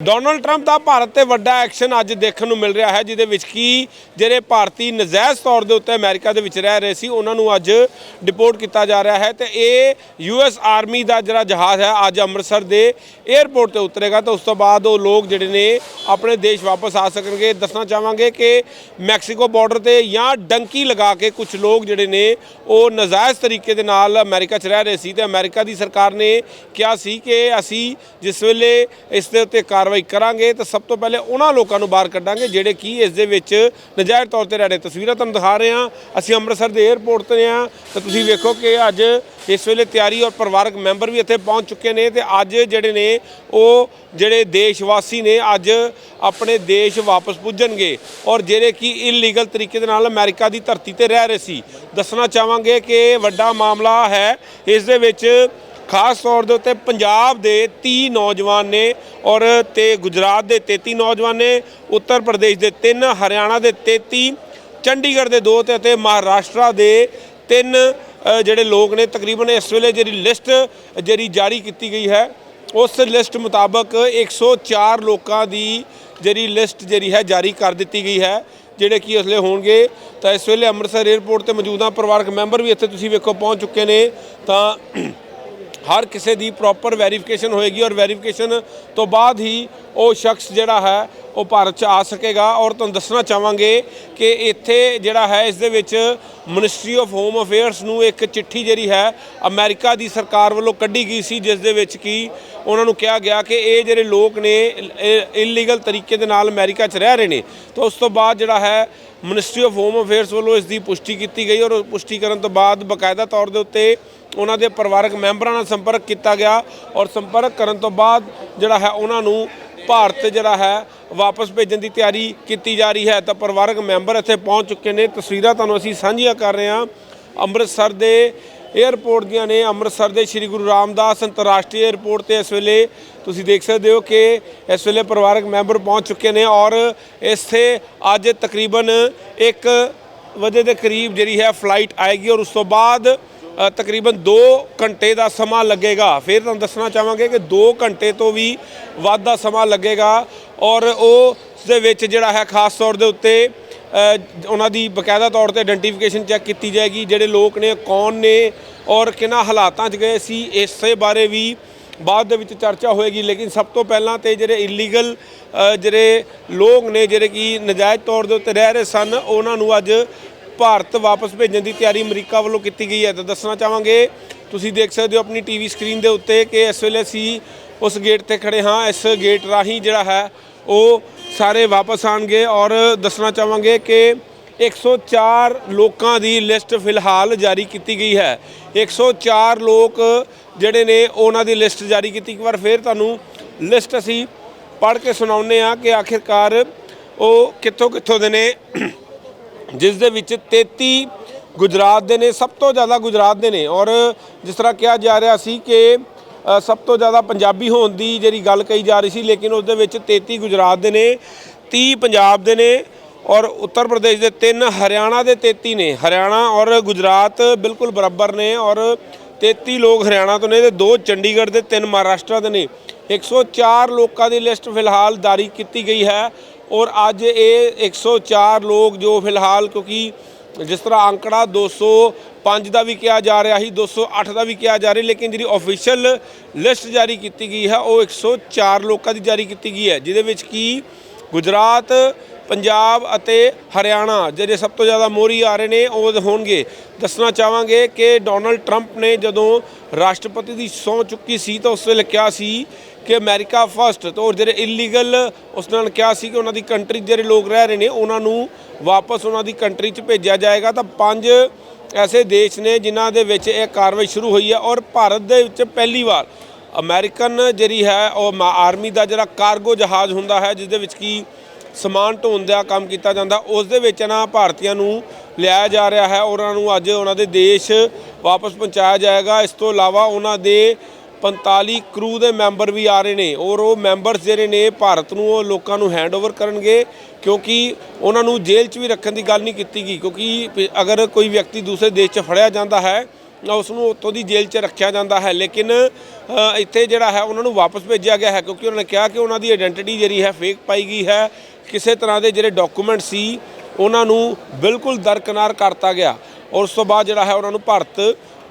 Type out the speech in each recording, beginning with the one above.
Donald Trump ਦਾ ਭਾਰਤ ਤੇ ਵੱਡਾ action ਅੱਜ ਦੇਖਣ ਨੂੰ ਮਿਲ ਰਿਹਾ ਹੈ, ਜਿਹਦੇ ਵਿੱਚ ਕੀ ਜਿਹੜੇ ਭਾਰਤੀ ਨਜਾਇਜ਼ ਤੌਰ ਦੇ ਉੱਤੇ ਅਮਰੀਕਾ ਦੇ ਵਿੱਚ ਰਹਿ ਰਹੇ ਸੀ, ਉਹਨਾਂ ਨੂੰ ਅੱਜ ਡਿਪੋਰਟ ਕੀਤਾ ਜਾ ਰਿਹਾ ਹੈ ਤੇ ਇਹ ਯੂਐਸ ਆਰਮੀ ਦਾ ਜਿਹੜਾ ਜਹਾਜ਼ ਹੈ, ਅੱਜ ਅੰਮ੍ਰਿਤਸਰ ਦੇ 에ਅਰਪੋਰਟ ਤੇ ਉਤਰੇਗਾ ਤਾਂ ਉਸ ਤੋਂ ਬਾਅਦ ਉਹ ਲੋਕ ਜਿਹੜੇ ਨੇ ਆਪਣੇ ਦੇਸ਼ ਵਾਪਸ ਆ ਸਕਣਗੇ। ਦੱਸਣਾ ਚਾਹਾਂਗੇ ਕਿ ਮੈਕਸੀਕੋ ਬਾਰਡਰ ਤੇ ਜਾਂ ਡੰਕੀ ਲਗਾ ਕੇ ਕੁਝ ਲੋਕ ਜਿਹੜੇ ਨੇ ਉਹ ਨਜਾਇਜ਼ ਤਰੀਕੇ ਦੇ ਨਾਲ ਅਮਰੀਕਾ 'ਚ ਰਹਿ ਰਹੇ ਸੀ ਤੇ ਅਮਰੀਕਾ ਦੀ ਸਰਕਾਰ ਨੇ ਕਿਹਾ ਸੀ ਕਿ ਅਸੀਂ ਜਿਸ ਵੇਲੇ ਇਸ ਦੇ ਉੱਤੇ ਕਾਰ ਕਾਰਵਾਈ ਕਰਾਂਗੇ ਤਾਂ ਸਭ ਤੋਂ ਪਹਿਲੇ ਉਹਨਾਂ ਲੋਕਾਂ ਨੂੰ ਬਾਹਰ ਕੱਢਾਂਗੇ ਜਿਹੜੇ ਕੀ ਇਸ ਦੇ ਵਿੱਚ ਨਜਾਇਜ਼ ਤੌਰ ਤੇ ਰਹਿ ਰਹੇ ਤਸਵੀਰਾਂ ਤੁਹਾਨੂੰ ਦਿਖਾ ਰਹੇ ਹਾਂ। ਅਸੀਂ ਅੰਮ੍ਰਿਤਸਰ ਦੇ 에ਅਰਪੋਰਟ ਤੇ ਹਾਂ ਤਾਂ ਤੁਸੀਂ ਵੇਖੋ ਕਿ ਅੱਜ ਇਸ ਵੇਲੇ ਤਿਆਰੀ ਔਰ ਪਰਿਵਾਰਕ ਮੈਂਬਰ ਵੀ ਇੱਥੇ ਪਹੁੰਚ ਚੁੱਕੇ ਨੇ ਤੇ ਅੱਜ ਜਿਹੜੇ ਨੇ ਉਹ ਜਿਹੜੇ ਦੇਸ਼ ਵਾਸੀ ਨੇ ਅੱਜ ਆਪਣੇ ਦੇਸ਼ ਵਾਪਸ ਪੁੱਜਣਗੇ ਔਰ ਜਿਹੜੇ ਕਿ ਇਲੀਗਲ ਤਰੀਕੇ ਦੇ ਨਾਲ ਅਮਰੀਕਾ ਦੀ ਧਰਤੀ ਤੇ ਰਹਿ ਰਹੇ ਸੀ। ਦੱਸਣਾ ਚਾਹਾਂਗੇ ਕਿ ਵੱਡਾ ਮਾਮਲਾ ਹੈ। ਇਸ ਦੇ ਵਿੱਚ ਖਾਸ ਤੌਰ ਦੇ ਉੱਤੇ ਪੰਜਾਬ ਦੇ 30 ਨੌਜਵਾਨ ਨੇ ਔਰ ਤੇ ਗੁਜਰਾਤ ਦੇ 33 ਨੌਜਵਾਨ ਨੇ, ਉੱਤਰ ਪ੍ਰਦੇਸ਼ ਦੇ 3 ਹਰਿਆਣਾ ਦੇ 33 ਚੰਡੀਗੜ੍ਹ ਦੇ 2 ਤੇ ਅਤੇ ਮਹਾਰਾਸ਼ਟਰ ਦੇ 3 ਜਿਹੜੇ ਲੋਕ ਨੇ, ਤਕਰੀਬਨ ਇਸ ਵੇਲੇ ਜਿਹੜੀ ਲਿਸਟ, ਜਿਹੜੀ ਜਾਰੀ ਕੀਤੀ ਗਈ ਹੈ, ਉਸ ਲਿਸਟ ਮੁਤਾਬਕ 104 ਲੋਕਾਂ ਦੀ ਜਿਹੜੀ ਲਿਸਟ ਜਿਹੜੀ ਹੈ, ਜਾਰੀ ਕਰ ਦਿੱਤੀ ਗਈ ਹੈ, ਜਿਹੜੇ ਕੀ ਅਸਲੇ ਹੋਣਗੇ। ਤਾਂ ਇਸ ਵੇਲੇ ਅੰਮ੍ਰਿਤਸਰ 에ਅਰਪੋਰਟ ਤੇ ਮੌਜੂਦ ਮੌਜੂਦਾ ਪਰਿਵਾਰਕ ਮੈਂਬਰ ਵੀ ਇੱਥੇ ਤੁਸੀਂ ਵੇਖੋ ਪਹੁੰਚ ਚੁੱਕੇ ਨੇ। ਤਾਂ ਹਰ ਕਿਸੇ ਦੀ ਪ੍ਰੋਪਰ ਵੈਰੀਫਿਕੇਸ਼ਨ ਹੋਏਗੀ ਔਰ ਵੈਰੀਫਿਕੇਸ਼ਨ ਤੋਂ ਬਾਅਦ ਹੀ ਉਹ ਸ਼ਖਸ ਜਿਹੜਾ ਹੈ, ਉਹ ਭਾਰਤ 'ਚ ਆ ਸਕੇਗਾ ਔਰ ਤੁਹਾਨੂੰ ਦੱਸਣਾ ਚਾਹਾਂਗੇ ਕਿ ਇੱਥੇ ਜਿਹੜਾ ਹੈ, ਇਸ ਦੇ ਵਿੱਚ ਮਿਨਿਸਟਰੀ ਆਫ ਹੋਮ ਅਫੇਅਰਸ ਨੂੰ ਇੱਕ ਚਿੱਠੀ ਜਿਹੜੀ ਹੈ, ਅਮਰੀਕਾ ਦੀ ਸਰਕਾਰ ਵੱਲੋਂ ਕੱਢੀ ਗਈ ਸੀ, ਜਿਸ ਦੇ ਵਿੱਚ ਕੀ ਉਹਨਾਂ ਨੂੰ ਕਿਹਾ ਗਿਆ ਕਿ ਇਹ ਜਿਹੜੇ ਲੋਕ ਨੇ ਇਲੀਗਲ ਤਰੀਕੇ ਦੇ ਨਾਲ ਅਮਰੀਕਾ 'ਚ ਰਹਿ ਰਹੇ ਨੇ। ਤਾਂ ਉਸ ਤੋਂ ਬਾਅਦ ਜਿਹੜਾ ਹੈ ਮਿਨਿਸਟਰੀ ਆਫ ਹੋਮ ਅਫੇਅਰਸ ਵੱਲੋਂ ਇਸ ਦੀ ਪੁਸ਼ਟੀ ਕੀਤੀ ਗਈ ਔਰ ਪੁਸ਼ਟੀ ਕਰਨ ਤੋਂ ਬਾਅਦ ਬਕਾਇਦਾ ਤੌਰ ਦੇ ਉੱਤੇ ਉਹਨਾਂ ਦੇ ਪਰਿਵਾਰਕ ਮੈਂਬਰਾਂ ਨਾਲ ਸੰਪਰਕ ਕੀਤਾ ਗਿਆ ਔਰ ਸੰਪਰਕ ਕਰਨ ਤੋਂ ਬਾਅਦ ਜਿਹੜਾ ਹੈ ਉਹਨਾਂ ਨੂੰ ਭਾਰਤ ਜਿਹੜਾ ਹੈ ਵਾਪਸ ਭੇਜਣ ਦੀ ਤਿਆਰੀ ਕੀਤੀ ਜਾ ਰਹੀ ਹੈ। ਤਾਂ ਪਰਿਵਾਰਕ ਮੈਂਬਰ ਇੱਥੇ ਪਹੁੰਚ ਚੁੱਕੇ ਨੇ। ਤਸਵੀਰਾਂ ਤੁਹਾਨੂੰ ਅਸੀਂ ਸਾਂਝੀਆਂ ਕਰ ਰਹੇ ਹਾਂ। ਅੰਮ੍ਰਿਤਸਰ ਦੇ 에ਅਰਪੋਰਟ ਦੀਆਂ ਨੇ। ਅੰਮ੍ਰਿਤਸਰ ਦੇ ਸ੍ਰੀ ਗੁਰੂ ਰਾਮਦਾਸ ਅੰਤਰਰਾਸ਼ਟਰੀ 에ਅਰਪੋਰਟ ਤੇ ਇਸ ਵੇਲੇ ਤੁਸੀਂ ਦੇਖ ਸਕਦੇ ਹੋ ਕਿ ਇਸ ਵੇਲੇ ਪਰਿਵਾਰਕ ਮੈਂਬਰ ਪਹੁੰਚ ਚੁੱਕੇ ਨੇ ਔਰ ਇੱਥੇ ਅੱਜ ਤਕਰੀਬਨ 1 ਵਜੇ ਦੇ ਕਰੀਬ ਜਿਹੜੀ ਹੈ ਫਲਾਈਟ ਆਏਗੀ ਔਰ ਉਸ ਤੋਂ ਬਾਅਦ ਤਕਰੀਬਨ 2 ਘੰਟੇ ਦਾ ਸਮਾਂ ਲੱਗੇਗਾ। ਫਿਰ ਤੁਹਾਨੂੰ ਦੱਸਣਾ ਚਾਹਾਂਗੇ ਕਿ 2 ਘੰਟੇ ਤੋਂ ਵੀ ਵੱਧ ਦਾ ਸਮਾਂ ਲੱਗੇਗਾ ਔਰ ਉਹ ਦੇ ਵਿੱਚ ਜਿਹੜਾ ਹੈ, ਖਾਸ ਤੌਰ ਦੇ ਉੱਤੇ ਉਹਨਾਂ ਦੀ ਬਕਾਇਦਾ ਤੌਰ ਤੇ ਆਇਡੈਂਟੀਫਿਕੇਸ਼ਨ ਚੈੱਕ ਕੀਤੀ ਜਾਏਗੀ, ਜਿਹੜੇ ਲੋਕ ਨੇ, ਕੌਣ ਨੇ ਔਰ ਕਿਹਨਾਂ ਹਾਲਾਤਾਂ 'ਚ ਗਏ ਸੀ, ਇਸੇ ਬਾਰੇ ਵੀ ਬਾਅਦ ਦੇ ਵਿੱਚ ਚਰਚਾ ਹੋਏਗੀ। ਲੇਕਿਨ ਸਭ ਤੋਂ ਪਹਿਲਾਂ ਤੇ ਜਿਹੜੇ ਇਲੀਗਲ ਜਿਹੜੇ ਲੋਕ ਨੇ, ਜਿਹੜੇ ਕਿ ਨਜਾਇਜ਼ ਤੌਰ ਦੇ ਉੱਤੇ ਰਹਿ ਰਹੇ ਸਨ, ਉਹਨਾਂ ਨੂੰ ਅੱਜ ਭਾਰਤ ਵਾਪਸ ਭੇਜਣ ਦੀ ਤਿਆਰੀ ਅਮਰੀਕਾ ਵੱਲੋਂ ਕੀਤੀ ਗਈ ਹੈ। ਤਾਂ ਦੱਸਣਾ ਚਾਹਾਂਗੇ, ਤੁਸੀਂ ਦੇਖ ਸਕਦੇ ਹੋ ਆਪਣੀ ਟੀਵੀ ਸਕਰੀਨ ਦੇ ਉੱਤੇ ਕਿ ਇਸ ਵੇਲੇ ਅਸੀਂ ਉਸ ਗੇਟ ਤੇ ਖੜੇ ਹਾਂ। ਇਸ ਗੇਟ ਰਾਹੀਂ ਜਿਹੜਾ ਹੈ, ਉਹ ਸਾਰੇ ਵਾਪਸ ਆਣਗੇ ਔਰ ਦੱਸਣਾ ਚਾਹਾਂਗੇ ਕਿ 104 ਲੋਕਾਂ ਦੀ ਲਿਸਟ ਫਿਲਹਾਲ ਜਾਰੀ ਕੀਤੀ ਗਈ ਹੈ। 104 ਲੋਕ ਜਿਹੜੇ ਨੇ, ਉਹਨਾਂ ਦੀ ਲਿਸਟ ਜਾਰੀ ਕੀਤੀ। ਇੱਕ ਵਾਰ ਫੇਰ ਤੁਹਾਨੂੰ ਲਿਸਟ ਅਸੀਂ ਪੜ੍ਹ ਕੇ ਸੁਣਾਉਂਦੇ ਆ ਕਿ ਆਖਿਰਕਾਰ ਉਹ ਕਿੱਥੋਂ ਕਿੱਥੋਂ ਦੇ ਨੇ। ਜਿਸ ਦੇ ਵਿੱਚ 33 ਗੁਜਰਾਤ ਦੇ ਨੇ, ਸਭ ਤੋਂ ਜ਼ਿਆਦਾ ਗੁਜਰਾਤ ਦੇ ਨੇ। ਔਰ ਜਿਸ ਤਰ੍ਹਾਂ ਕਿਹਾ ਜਾ ਰਿਹਾ ਸੀ ਕਿ ਸਭ ਤੋਂ ਜ਼ਿਆਦਾ ਪੰਜਾਬੀ ਹੋਣ ਦੀ ਜਿਹੜੀ ਗੱਲ ਕਹੀ ਜਾ ਰਹੀ ਸੀ, ਲੇਕਿਨ ਉਸ ਦੇ ਵਿੱਚ 33 ਗੁਜਰਾਤ ਦੇ ਨੇ 30 ਪੰਜਾਬ ਦੇ ਨੇ ਔਰ ਉੱਤਰ ਪ੍ਰਦੇਸ਼ ਦੇ 3 ਹਰਿਆਣਾ ਦੇ 33 ਨੇ। ਹਰਿਆਣਾ ਔਰ ਗੁਜਰਾਤ ਬਿਲਕੁਲ ਬਰਾਬਰ ਨੇ ਔਰ 33 ਲੋਕ ਹਰਿਆਣਾ ਤੋਂ ਨੇ ਤੇ ਦੋ ਚੰਡੀਗੜ੍ਹ ਦੇ 3 ਮਹਾਰਾਸ਼ਟਰ ਦੇ ਨੇ। 104 ਲੋਕਾਂ ਦੀ ਲਿਸਟ ਫਿਲਹਾਲ ਜਾਰੀ ਕੀਤੀ ਗਈ ਹੈ। ਔਰ ਅੱਜ ਇਹ 104 ਲੋਕ ਜੋ ਫਿਲਹਾਲ ਕਿਉਂਕਿ ਜਿਸ ਤਰ੍ਹਾਂ ਅੰਕੜਾ 205 ਦਾ ਵੀ ਕਿਹਾ ਜਾ ਰਿਹਾ ਸੀ 208 ਦਾ ਵੀ ਕਿਹਾ ਜਾ ਰਿਹਾ, ਲੇਕਿਨ ਜਿਹੜੀ ਆਫੀਸ਼ੀਅਲ ਲਿਸਟ ਜਾਰੀ ਕੀਤੀ ਗਈ ਹੈ, ਉਹ 104 ਲੋਕਾਂ ਦੀ ਜਾਰੀ ਕੀਤੀ ਗਈ ਹੈ, ਜਿਹਦੇ ਵਿੱਚ ਕੀ ਗੁਜਰਾਤ, ਪੰਜਾਬ ਅਤੇ ਹਰਿਆਣਾ, ਜਿਹੜੇ ਸਭ ਤੋਂ ਜ਼ਿਆਦਾ ਮੋਰੀ ਆ ਰਹੇ ਨੇ, ਉਹ ਹੋਣਗੇ। ਦੱਸਣਾ ਚਾਹਾਂਗੇ ਕਿ ਡੋਨਲਡ ਟਰੰਪ ਨੇ ਜਦੋਂ ਰਾਸ਼ਟਰਪਤੀ ਦੀ ਸਹੁੰ ਚੁੱਕੀ ਸੀ, ਤਾਂ ਉਸ ਵੇਲੇ ਕਿਹਾ ਸੀ ਕਿ ਅਮਰੀਕਾ ਫਸਟ ਤੋਂ ਔਰ ਜਿਹੜੇ ਇਲੀਗਲ ਉਸ ਨਾਲ ਕਿਹਾ ਸੀ ਕਿ ਉਹਨਾਂ ਦੀ ਕੰਟਰੀ ਜਿਹੜੇ ਲੋਕ ਰਹਿ ਰਹੇ ਨੇ, ਉਹਨਾਂ ਨੂੰ ਵਾਪਸ ਉਹਨਾਂ ਦੀ ਕੰਟਰੀ 'ਚ ਭੇਜਿਆ ਜਾਏਗਾ। ਤਾਂ ਪੰਜ ਐਸੇ ਦੇਸ਼ ਨੇ ਜਿਨ੍ਹਾਂ ਦੇ ਵਿੱਚ ਇਹ ਕਾਰਵਾਈ ਸ਼ੁਰੂ ਹੋਈ ਹੈ ਔਰ ਭਾਰਤ ਦੇ ਵਿੱਚ ਪਹਿਲੀ ਵਾਰ ਅਮਰੀਕਨ ਜਿਹੜੀ ਹੈ, ਉਹ ਮਾ- ਆਰਮੀ ਦਾ ਜਿਹੜਾ ਕਾਰਗੋ ਜਹਾਜ਼ ਹੁੰਦਾ ਹੈ, ਜਿਸ ਦੇ ਵਿੱਚ ਕੀ ਸਮਾਨ ਢੋਣ ਦਾ ਕੰਮ ਕੀਤਾ ਜਾਂਦਾ, ਉਸ ਦੇ ਵਿੱਚ ਨਾ ਭਾਰਤੀਆਂ ਨੂੰ ਲਿਆਇਆ ਜਾ ਰਿਹਾ ਹੈ ਉਹਨਾਂ ਨੂੰ ਅੱਜ ਉਹਨਾਂ ਦੇ ਦੇਸ਼ ਵਾਪਸ ਪਹੁੰਚਾਇਆ ਜਾਏਗਾ। ਇਸ ਤੋਂ ਇਲਾਵਾ ਉਹਨਾਂ ਦੇ 45 ਕਰੂ ਦੇ ਮੈਂਬਰ ਵੀ ਆ ਰਹੇ ਨੇ। ਔਰ ਉਹ ਮੈਂਬਰਸ ਜਿਹੜੇ ਨੇ ਭਾਰਤ ਨੂੰ ਉਹ ਲੋਕਾਂ ਨੂੰ ਹੈਂਡਓਵਰ ਕਰਨਗੇ, ਕਿਉਂਕਿ ਉਹਨਾਂ ਨੂੰ ਜੇਲ੍ਹ 'ਚ ਵੀ ਰੱਖਣ ਦੀ ਗੱਲ ਨਹੀਂ ਕੀਤੀ ਗਈ। ਕਿਉਂਕਿ ਅਗਰ ਕੋਈ ਵਿਅਕਤੀ ਦੂਸਰੇ ਦੇਸ਼ 'ਚ ਫੜਿਆ ਜਾਂਦਾ ਹੈ ਉਸ ਨੂੰ ਉੱਥੋਂ ਦੀ ਜੇਲ੍ਹ 'ਚ ਰੱਖਿਆ ਜਾਂਦਾ ਹੈ। ਲੇਕਿਨ ਇੱਥੇ ਜਿਹੜਾ ਹੈ ਉਹਨਾਂ ਨੂੰ ਵਾਪਸ ਭੇਜਿਆ ਗਿਆ ਹੈ, ਕਿਉਂਕਿ ਉਹਨਾਂ ਨੇ ਕਿਹਾ ਕਿ ਉਹਨਾਂ ਦੀ ਆਇਡੈਂਟੀਟੀ ਜਿਹੜੀ ਹੈ ਫੇਕ ਪਾਈ ਗਈ ਹੈ। ਕਿਸੇ ਤਰ੍ਹਾਂ ਦੇ ਜਿਹੜੇ ਡਾਕੂਮੈਂਟ ਸੀ, ਉਹਨਾਂ ਨੂੰ ਬਿਲਕੁਲ ਦਰਕਨਾਰ ਕਰਤਾ ਗਿਆ। ਔਰ ਉਸ ਤੋਂ ਬਾਅਦ ਜਿਹੜਾ ਹੈ ਉਹਨਾਂ ਨੂੰ ਭਾਰਤ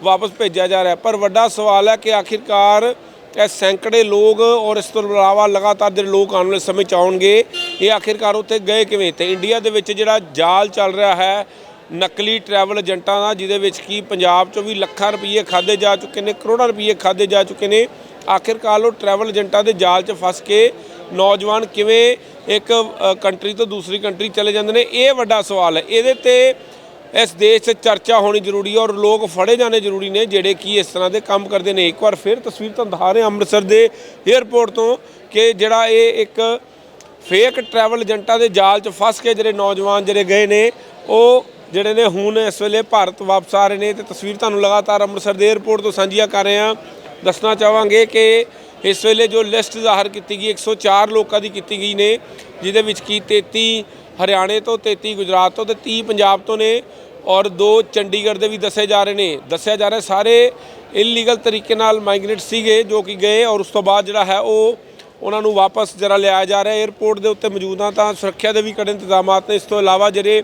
ਵਾਪਸ ਭੇਜਿਆ ਜਾ ਰਿਹਾ ਪਰ ਵੱਡਾ ਸਵਾਲ ਹੈ ਕਿ ਆਖਿਰਕਾਰ ਇਹ ਸੈਂਕੜੇ ਲੋਕ ਔਰ ਇਸ ਤੋਂ ਇਲਾਵਾ ਲਗਾਤਾਰ ਜਿਹੜੇ ਲੋਕ ਆਉਣ ਵਾਲੇ ਸਮੇਂ ਚ ਆਉਣਗੇ, ਇਹ ਆਖਿਰਕਾਰ ਉੱਥੇ ਗਏ ਕਿਵੇਂ? ਤੇ ਇੰਡੀਆ ਦੇ ਵਿੱਚ ਜਿਹੜਾ ਜਾਲ ਚੱਲ ਰਿਹਾ ਹੈ, ਨਕਲੀ ਟਰੈਵਲ ਏਜੰਟਾਂ ਦਾ, ਜਿਹਦੇ ਵਿੱਚ ਕੀ ਪੰਜਾਬ ਚੋਂ ਵੀ ਲੱਖਾਂ ਰੁਪਏ ਖਾਦੇ ਜਾ ਚੁੱਕੇ ਨੇ, ਕਰੋੜਾਂ ਰੁਪਏ ਖਾਦੇ ਜਾ ਚੁੱਕੇ ਨੇ, ਆਖਿਰਕਾਰ ਉਹ ਟਰੈਵਲ ਏਜੰਟਾਂ ਦੇ ਜਾਲ 'ਚ ਫਸ ਕੇ ਨੌਜਵਾਨ ਕਿਵੇਂ ਇੱਕ ਕੰਟਰੀ ਤੋਂ ਦੂਸਰੀ ਕੰਟਰੀ ਚਲੇ ਜਾਂਦੇ ਨੇ? ਇਹ ਵੱਡਾ ਸਵਾਲ ਹੈ। ਇਹਦੇ ਤੇ ਇਸ ਦੇਸ਼ 'ਚ ਚਰਚਾ ਹੋਣੀ ਜ਼ਰੂਰੀ ਹੈ ਔਰ ਲੋਕ ਫੜੇ ਜਾਣੇ ਜ਼ਰੂਰੀ ਨੇ, ਜਿਹੜੇ ਕੀ ਇਸ ਤਰ੍ਹਾਂ ਦੇ ਕੰਮ ਕਰਦੇ ਨੇ। ਇੱਕ ਵਾਰ ਫਿਰ ਤਸਵੀਰ ਤੁਹਾਨੂੰ ਦਿਖਾ ਰਹੇ ਅੰਮ੍ਰਿਤਸਰ ਦੇ 에ਅਰਪੋਰਟ ਤੋਂ ਕਿ ਜਿਹੜਾ ਇਹ ਇੱਕ ਫੇਕ ਟਰੈਵਲ ਏਜੰਟਾਂ ਦੇ ਜਾਲ 'ਚ ਫਸ ਕੇ ਜਿਹੜੇ ਨੌਜਵਾਨ ਜਿਹੜੇ ਗਏ ਨੇ, ਉਹ ਜਿਹੜੇ ਨੇ ਹੁਣ ਇਸ ਵੇਲੇ ਭਾਰਤ ਵਾਪਸ ਆ ਰਹੇ ਨੇ ਤੇ ਤਸਵੀਰ ਤੁਹਾਨੂੰ ਲਗਾਤਾਰ ਅੰਮ੍ਰਿਤਸਰ ਦੇ 에ਅਰਪੋਰਟ ਤੋਂ ਸਾਂਝੀਆਂ ਕਰ ਰਹੇ ਹਾਂ। ਦੱਸਣਾ ਚਾਹਾਂਗੇ ਕਿ ਇਸ ਵੇਲੇ ਜੋ ਲਿਸਟ ਜ਼ਾਹਰ ਕੀਤੀ ਗਈ 104 ਲੋਕਾਂ ਦੀ ਕੀਤੀ ਗਈ ਨੇ, ਜਿਹਦੇ ਵਿੱਚ ਕੀ 33 ਹਰਿਆਣੇ ਤੋਂ 33 ਗੁਜਰਾਤ ਤੋਂ ਤੇ 30 ਪੰਜਾਬ ਤੋਂ ਨੇ ਔਰ ਦੋ ਚੰਡੀਗੜ੍ਹ ਦੇ ਵੀ ਦੱਸੇ ਜਾ ਰਹੇ ਨੇ। ਦੱਸਿਆ ਜਾ ਰਿਹਾ ਸਾਰੇ ਇਲੀਗਲ ਤਰੀਕੇ ਨਾਲ ਮਾਈਗ੍ਰੇਟ ਸੀਗੇ ਜੋ ਕਿ ਗਏ ਔਰ ਉਸ ਤੋਂ ਬਾਅਦ ਜਿਹੜਾ ਹੈ ਉਹ ਉਹਨਾਂ ਨੂੰ ਵਾਪਸ ਜਰਾ ਲਿਆਇਆ ਜਾ ਰਿਹਾ। 에ਅਰਪੋਰਟ ਦੇ ਉੱਤੇ ਮੌਜੂਦ ਹਾਂ ਤਾਂ ਸੁਰੱਖਿਆ ਦੇ ਵੀ ਕੜੇ ਇੰਤਜ਼ਾਮਾਤ ਨੇ। ਇਸ ਤੋਂ ਇਲਾਵਾ ਜਿਹੜੇ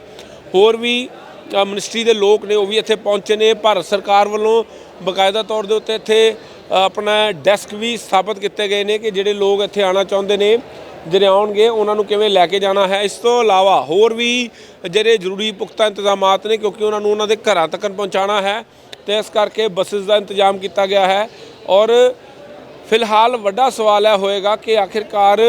ਹੋਰ ਵੀ ਅ, ਮਿਨਿਸਟਰੀ ਦੇ ਲੋਕ ਨੇ ਉਹ ਵੀ ਇੱਥੇ ਪਹੁੰਚੇ ਨੇ। ਭਾਰਤ ਸਰਕਾਰ ਵੱਲੋਂ ਬਕਾਇਦਾ ਤੌਰ ਦੇ ਉੱਤੇ ਇੱਥੇ ਆਪਣਾ ਡੈਸਕ ਵੀ ਸਥਾਪਿਤ ਕੀਤੇ ਗਏ ਨੇ ਕਿ ਜਿਹੜੇ ਲੋਕ ਇੱਥੇ ਆਉਣਾ ਚਾਹੁੰਦੇ ਨੇ। ਜਿਹੜੇ ਆਉਣਗੇ, ਉਹਨਾਂ ਨੂੰ ਕਿਵੇਂ ਲੈ ਕੇ ਜਾਣਾ ਹੈ? ਇਸ ਤੋਂ ਇਲਾਵਾ ਹੋਰ ਵੀ ਜਿਹੜੇ ਜ਼ਰੂਰੀ ਪੁਖਤਾ ਇੰਤਜ਼ਾਮਾਤ ਨੇ, ਕਿਉਂਕਿ ਉਹਨਾਂ ਨੂੰ ਉਹਨਾਂ ਦੇ ਘਰਾਂ ਤੱਕ ਪਹੁੰਚਾਉਣਾ ਹੈ ਤੇ ਇਸ ਕਰਕੇ ਬੱਸਸ ਦਾ ਇੰਤਜ਼ਾਮ ਕੀਤਾ ਗਿਆ ਹੈ। ਔਰ ਫਿਲਹਾਲ ਵੱਡਾ ਸਵਾਲ ਇਹ ਹੋਏਗਾ ਕਿ ਆਖਿਰਕਾਰ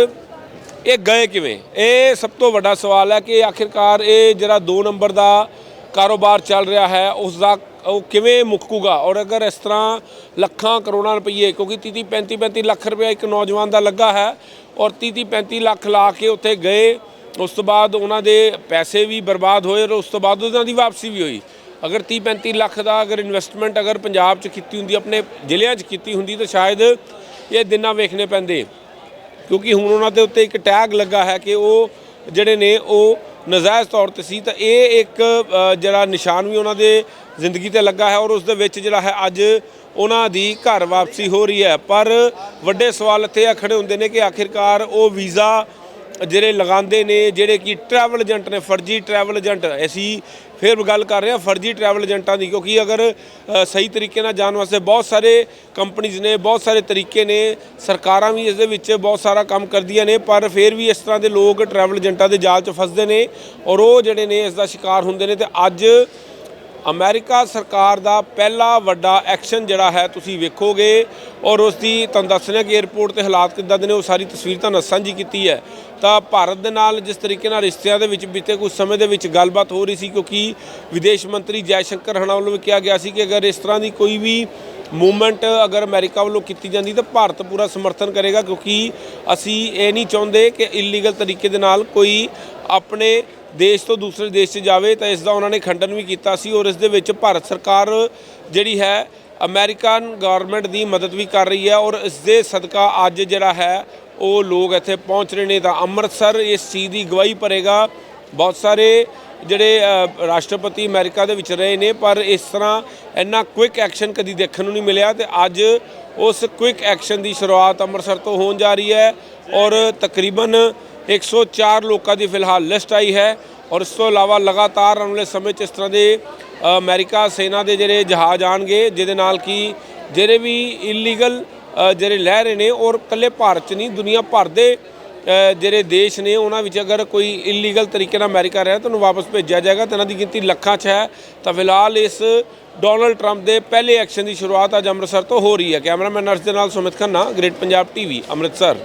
ਇਹ ਗਏ ਕਿਵੇਂ? ਇਹ ਸਭ ਤੋਂ ਵੱਡਾ ਸਵਾਲ ਹੈ ਕਿ ਆਖਿਰਕਾਰ ਇਹ ਜਿਹੜਾ 2 ਨੰਬਰ ਦਾ ਕਾਰੋਬਾਰ ਚੱਲ ਰਿਹਾ ਹੈ, ਉਸ ਦਾ ਉਹ ਕਿਵੇਂ ਮੁੱਕੂਗਾ? ਔਰ ਅਗਰ ਇਸ ਤਰ੍ਹਾਂ ਲੱਖਾਂ ਕਰੋੜਾਂ ਰੁਪਏ ਕਿਉਂਕਿ 30 35 35 ਲੱਖ ਰੁਪਏ ਇੱਕ ਨੌਜਵਾਨ ਦਾ ਲੱਗਾ ਹੈ, ਔਰ 30 35 ਲੱਖ ਲਾ ਕੇ ਉੱਥੇ ਗਏ, ਉਸ ਤੋਂ ਬਾਅਦ ਉਹਨਾਂ ਦੇ ਪੈਸੇ ਵੀ ਬਰਬਾਦ ਹੋਏ, ਔਰ ਉਸ ਤੋਂ ਬਾਅਦ ਉਹਨਾਂ ਦੀ ਵਾਪਸੀ ਵੀ ਹੋਈ। ਅਗਰ 30 35 ਲੱਖ ਦਾ ਅਗਰ ਇਨਵੈਸਟਮੈਂਟ ਅਗਰ ਪੰਜਾਬ 'ਚ ਕੀਤੀ ਹੁੰਦੀ, ਆਪਣੇ ਜ਼ਿਲ੍ਹਿਆਂ 'ਚ ਕੀਤੀ ਹੁੰਦੀ, ਤਾਂ ਸ਼ਾਇਦ ਇਹ ਦਿਨਾਂ ਵੇਖਣੇ ਪੈਂਦੇ। ਕਿਉਂਕਿ ਹੁਣ ਉਹਨਾਂ ਦੇ ਉੱਤੇ ਇੱਕ ਟੈਗ ਲੱਗਾ ਹੈ ਕਿ ਉਹ ਜਿਹੜੇ ਨੇ, ਉਹ ਨਜਾਇਜ਼ ਤੌਰ ਤੇ ਸੀ, ਤਾਂ ਇਹ ਇੱਕ ਜਿਹੜਾ ਨਿਸ਼ਾਨ ਵੀ ਉਹਨਾਂ ਦੇ ਜ਼ਿੰਦਗੀ ਤੇ ਲੱਗਾ ਹੈ ਔਰ ਉਸ ਦੇ ਵਿੱਚ ਜਿਹੜਾ ਹੈ ਅੱਜ ਉਹਨਾਂ ਦੀ ਘਰ ਵਾਪਸੀ ਹੋ ਰਹੀ ਹੈ। ਪਰ ਵੱਡੇ ਸਵਾਲ ਇੱਥੇ ਇਹ ਖੜੇ ਹੁੰਦੇ ਨੇ ਕਿ ਆਖਿਰਕਾਰ ਉਹ ਵੀਜ਼ਾ ਜਿਹੜੇ ਲਗਾਉਂਦੇ ਨੇ, ਜਿਹੜੇ ਕਿ ਟਰੈਵਲ ਏਜੰਟ ਨੇ, ਫਰਜ਼ੀ ਟਰੈਵਲ ਏਜੰਟ ਅਸੀਂ ਫਿਰ ਗੱਲ ਕਰ ਰਹੇ ਹਾਂ ਫਰਜ਼ੀ ਟਰੈਵਲ ਏਜੰਟਾਂ ਦੀ, ਕਿਉਂਕਿ ਅਗਰ ਸਹੀ ਤਰੀਕੇ ਨਾਲ ਜਾਣ ਵਾਸਤੇ ਬਹੁਤ ਸਾਰੇ ਕੰਪਨੀਆਂ ਨੇ, ਬਹੁਤ ਸਾਰੇ ਤਰੀਕੇ ਨੇ, ਸਰਕਾਰਾਂ ਵੀ ਇਸ ਦੇ ਵਿੱਚ ਬਹੁਤ ਸਾਰਾ ਕੰਮ ਕਰਦੀਆਂ ਨੇ, ਪਰ ਫਿਰ ਵੀ ਇਸ ਤਰ੍ਹਾਂ ਦੇ ਲੋਕ ਟਰੈਵਲ ਏਜੰਟਾਂ ਦੇ ਜਾਲ 'ਚ ਫਸਦੇ ਨੇ ਔਰ ਉਹ ਜਿਹੜੇ ਨੇ ਇਸ ਦਾ ਸ਼ਿਕਾਰ ਹੁੰਦੇ ਨੇ ਤੇ ਅੱਜ ਅਮਰੀਕਾ ਸਰਕਾਰ ਦਾ ਪਹਿਲਾ ਵੱਡਾ ਐਕਸ਼ਨ ਜਿਹੜਾ ਹੈ, ਤੁਸੀਂ ਵੇਖੋਗੇ ਔਰ ਉਸ ਦੀ ਤੁਹਾਨੂੰ ਦੱਸ ਰਿਹਾ ਕਿ 에ਅਰਪੋਰਟ ਤੇ ਹਾਲਾਤ ਕਿੱਦਾਂ ਦੇ ਨੇ, ਉਹ ਸਾਰੀ ਤਸਵੀਰ ਤੁਹਾਨੂੰ ਸਾਂਝੀ ਕੀਤੀ ਹੈ। ਤਾਂ ਭਾਰਤ ਦੇ ਨਾਲ ਜਿਸ ਤਰੀਕੇ ਨਾਲ ਰਿਸ਼ਤਿਆਂ ਦੇ ਵਿੱਚ ਬੀਤੇ ਕੁਝ ਸਮੇਂ ਦੇ ਵਿੱਚ ਗੱਲਬਾਤ ਹੋ ਰਹੀ ਸੀ, ਕਿਉਂਕਿ ਵਿਦੇਸ਼ ਮੰਤਰੀ ਜੈ ਸ਼ੰਕਰ ਹਣਾ ਵੱਲੋਂ ਵੀ ਕਿਹਾ ਗਿਆ ਸੀ ਕਿ ਅਗਰ ਇਸ ਤਰ੍ਹਾਂ ਦੀ ਕੋਈ ਵੀ ਮੂਵਮੈਂਟ ਅਗਰ ਅਮਰੀਕਾ ਵੱਲੋਂ ਕੀਤੀ ਜਾਂਦੀ, ਤਾਂ ਭਾਰਤ ਪੂਰਾ ਸਮਰਥਨ ਕਰੇਗਾ, ਕਿਉਂਕਿ ਅਸੀਂ ਇਹ ਨਹੀਂ ਚਾਹੁੰਦੇ ਕਿ ਇਲੀਗਲ ਤਰੀਕੇ ਦੇ ਨਾਲ ਕੋਈ ਆਪਣੇ ਦੇਸ਼ ਤੋਂ ਦੂਸਰੇ ਦੇਸ਼ 'ਚ ਜਾਵੇ ਤਾਂ ਇਸ ਦਾ ਉਹਨਾਂ ਨੇ ਖੰਡਨ ਵੀ ਕੀਤਾ ਸੀ ਔਰ ਇਸ ਦੇ ਵਿੱਚ ਭਾਰਤ ਸਰਕਾਰ ਜਿਹੜੀ ਹੈ ਅਮਰੀਕਨ ਗਵਰਨਮੈਂਟ ਦੀ ਮਦਦ ਵੀ ਕਰ ਰਹੀ ਹੈ ਔਰ ਇਸ ਦੇ ਸਦਕਾ ਅੱਜ ਜਿਹੜਾ ਹੈ ਉਹ ਲੋਕ ਇੱਥੇ ਪਹੁੰਚ ਰਹੇ ਨੇ ਤਾਂ ਅੰਮ੍ਰਿਤਸਰ ਇਸ ਚੀਜ਼ ਦੀ ਗਵਾਹੀ ਭਰੇਗਾ। ਬਹੁਤ ਸਾਰੇ ਜਿਹੜੇ ਰਾਸ਼ਟਰਪਤੀ ਅਮਰੀਕਾ ਦੇ ਵਿੱਚ ਰਹੇ ਨੇ, ਪਰ ਇਸ ਤਰ੍ਹਾਂ ਇੰਨਾ ਕੁਇਕ ਐਕਸ਼ਨ ਕਦੀ ਦੇਖਣ ਨੂੰ ਨਹੀਂ ਮਿਲਿਆ ਤੇ ਅੱਜ ਉਸ ਕੁਇਕ ਐਕਸ਼ਨ ਦੀ ਸ਼ੁਰੂਆਤ ਅੰਮ੍ਰਿਤਸਰ ਤੋਂ ਹੋਣ ਜਾ ਰਹੀ ਹੈ ਔਰ ਤਕਰੀਬਨ 104 ਲੋਕਾਂ ਦੀ ਫਿਲਹਾਲ ਲਿਸਟ ਆਈ ਹੈ ਔਰ ਇਸ ਤੋਂ ਇਲਾਵਾ ਲਗਾਤਾਰ ਆਉਣ ਵਾਲੇ ਸਮੇਂ 'ਚ ਇਸ ਤਰ੍ਹਾਂ ਦੇ ਅ, ਅਮਰੀਕਾ ਸੈਨਾ ਦੇ ਜਿਹੜੇ ਜਹਾਜ਼ ਆਣਗੇ ਜਿਹਦੇ ਨਾਲ ਕਿ ਜਿਹੜੇ ਵੀ ਇਲੀਗਲ ਜਿਹੜੇ ਲੈ ਰਹੇ ਨੇ ਔਰ ਇਕੱਲੇ ਭਾਰਤ 'ਚ ਨਹੀਂ ਦੁਨੀਆ ਭਰ ਦੇ ਜਿਹੜੇ ਦੇਸ਼ ਨੇ ਉਹਨਾਂ ਵਿੱਚ ਅਗਰ ਕੋਈ ਇਲੀਗਲ ਤਰੀਕੇ ਨਾਲ ਅਮਰੀਕਾ ਰਿਹਾ ਤਾਂ ਉਹਨੂੰ ਵਾਪਸ ਭੇਜਿਆ ਜਾਏਗਾ ਤਾਂ ਇਹਨਾਂ ਦੀ ਗਿਣਤੀ ਲੱਖਾਂ 'ਚ ਹੈ। ਤਾਂ ਫਿਲਹਾਲ ਇਸ ਡੋਨਲਡ ਟਰੰਪ ਦੇ ਪਹਿਲੇ ਐਕਸ਼ਨ ਦੀ ਸ਼ੁਰੂਆਤ ਅੱਜ ਅੰਮ੍ਰਿਤਸਰ ਤੋਂ ਹੋ ਰਹੀ ਹੈ। ਕੈਮਰਾਮੈਨ ਨਰਸ ਦੇ ਨਾਲ ਸੁਮਿਤ ਖੰਨਾ ਗ੍ਰੇਟ ਪੰਜਾਬ ਟੀਵੀ ਅੰਮ੍ਰਿਤਸਰ।